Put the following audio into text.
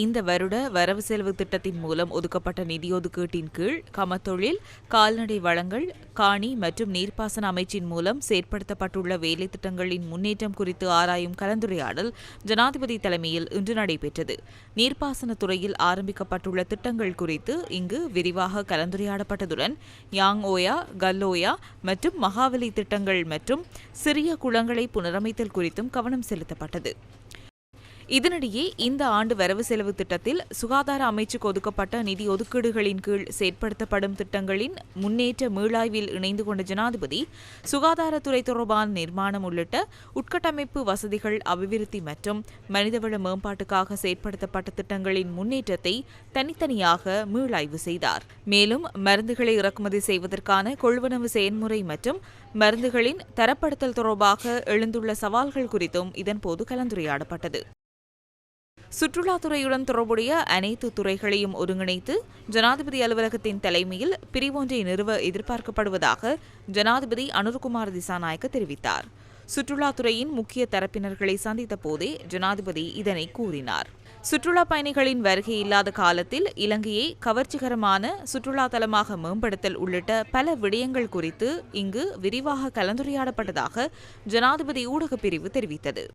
இந்த வருட வரவு செலவு திட்டத்தின் மூலம் ஒதுக்கப்பட்ட நிதியொதுக்கீட்டின் கீழ் கமத்தொழில் கால்நடை வளங்கள் காணி மற்றும் நீர்ப்பாசன அமைச்சின் மூலம் செயற்படுத்தப்பட்டுள்ள வேலை திட்டங்களின் முன்னேற்றம் குறித்து ஆராயும் கலந்துரையாடல் ஜனாதிபதி தலைமையில் இன்று நடைபெற்றது. நீர்ப்பாசன துறையில் ஆரம்பிக்கப்பட்டுள்ள திட்டங்கள் குறித்து இங்கு விரிவாக கலந்துரையாடப்பட்டதுடன் யாங் ஓயா கல்லோயா மற்றும் மகாவலி திட்டங்கள் மற்றும் சிறிய குளங்களை புனரமைத்தல் குறித்தும் கவனம் செலுத்தப்பட்டது. இதனிடையே இந்த ஆண்டு வரவு செலவு திட்டத்தில் சுகாதார அமைச்சுக்கு ஒதுக்கப்பட்ட நிதி ஒதுக்கீடுகளின் கீழ் செயற்படுத்தப்படும் திட்டங்களின் முன்னேற்ற மீளாய்வில் இணைந்து கொண்ட ஜனாதிபதி சுகாதாரத்துறை தொடர்பான நிர்மாணம் உள்ளிட்ட உட்கட்டமைப்பு வசதிகள் அபிவிருத்தி மற்றும் மனிதவள மேம்பாட்டுக்காக செயற்படுத்தப்பட்ட திட்டங்களின் முன்னேற்றத்தை தனித்தனியாக மீளாய்வு செய்தார். மேலும் மருந்துகளை இறக்குமதி செய்வதற்கான கொள்வனவு செயல்முறை மற்றும் மருந்துகளின் தரப்படுத்தல் தொடர்பாக எழுந்துள்ள சவால்கள் குறித்தும் இதன்போது கலந்துரையாடப்பட்டது. சுற்றுலாத்துறையுடன் தொடர்புடைய அனைத்து துறைகளையும் ஒருங்கிணைத்து ஜனாதிபதி அலுவலகத்தின் தலைமையில் பிரிவொன்றை நிறுவ எதிர்பார்க்கப்படுவதாக ஜனாதிபதி அனுர்குமார் திசாநாயக்க தெரிவித்தார். சுற்றுலாத்துறையின் முக்கிய தரப்பினர்களை சந்தித்த போதே ஜனாதிபதி இதனை கூறினார். சுற்றுலா பயணிகளின் வருகை இல்லாத காலத்தில் இலங்கையை கவர்ச்சிகரமான சுற்றுலா தலமாக மேம்படுத்தல் உள்ளிட்ட பல விடயங்கள் குறித்து இங்கு விரிவாக கலந்துரையாடப்பட்டதாக ஜனாதிபதி ஊடகப் பிரிவு தெரிவித்தது.